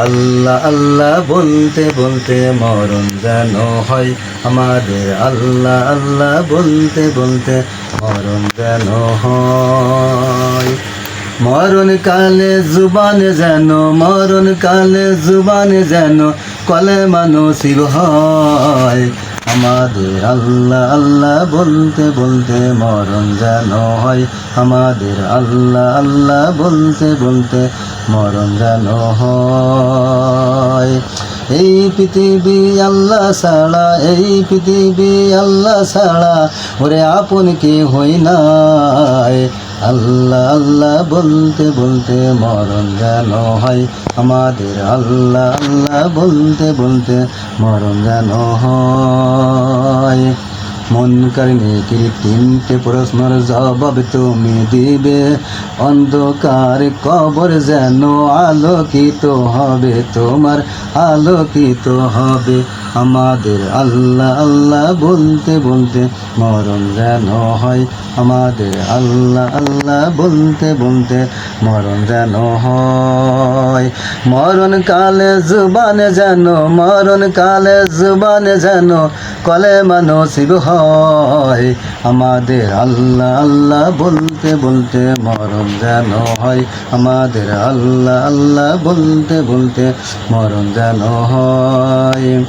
আল্লাহ আল্লাহ বলতে বলতে মরণ যেন হয় আমাদের। আল্লাহ আল্লাহ বলতে বলতে মরণ যেন হয়। মরণ কালে জুবানে যেন, মরণ কালে জুবানে যেন কলে মানসিব হয়। আমাদের আল্লাহ আল্লাহ বলতে বলতে মরণ যেন হয় আমাদের। আল্লাহ আল্লাহ বলতে বলতে মরণ যেন হয়। এই পৃথিবী আল্লাহ ছাড়া, এই পৃথিবী আল্লাহ ছাড়া ওরে আপন কি হই নাই। আল্লাহ আল্লাহ বলতে বলতে মরণ যেন হয়। আমাদের আল্লাহ আল্লাহ বলতে বলতে মরণ যেন হয়। মন কারণে কি তিনটে প্রশ্নের জবাব তুমি দিবে? অন্ধকার কবর যেন আলোকিত হবে, তোমার আলোকিত হবে। আমাদের আল্লাহ আল্লাহ বলতে বলতে মরণ যেন হয়। আমাদের আল্লাহ আল্লাহ বলতে বলতে মরণ যেন হয়। মরণ কালে জুবানে যেন, মরণ কালে জুবানে যেন কলে মানসিব হয়। আমাদের আল্লাহ আল্লাহ বলতে বলতে মরণ যেন হয়। আমাদের আল্লাহ আল্লাহ বলতে বলতে মরণ যেন হয়।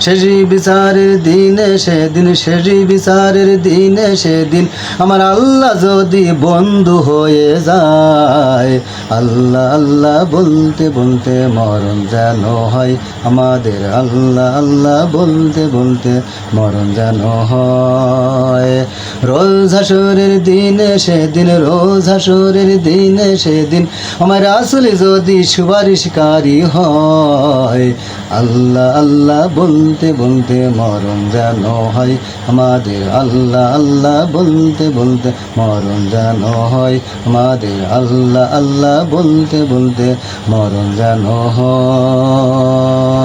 শেষ বিচারের দিনে, সেদিন শেষ বিচারের দিনে, সেদিন আমার আল্লাহ যদি বন্ধু হয়ে যায়, আল্লাহ আল্লাহ বলতে বলতে মরণ যেন হয় আমাদের। আল্লাহ আল্লাহ বলতে বলতে মরণ যেন হয়। রোজ হাসরের দিনে, সেদিন রোজ হাসরের দিনে, সেদিন আমার আসলে যদি সুপারিশকারী হয়, আল্লাহ আল্লাহ বলতে বলতে মরণ যেন হয় আমাদের আল্লাহ আল্লাহ বলতে বলতে মরণ যেন হয় আমাদের আল্লাহ আল্লাহ বলতে বলতে মরণ যেন হয়।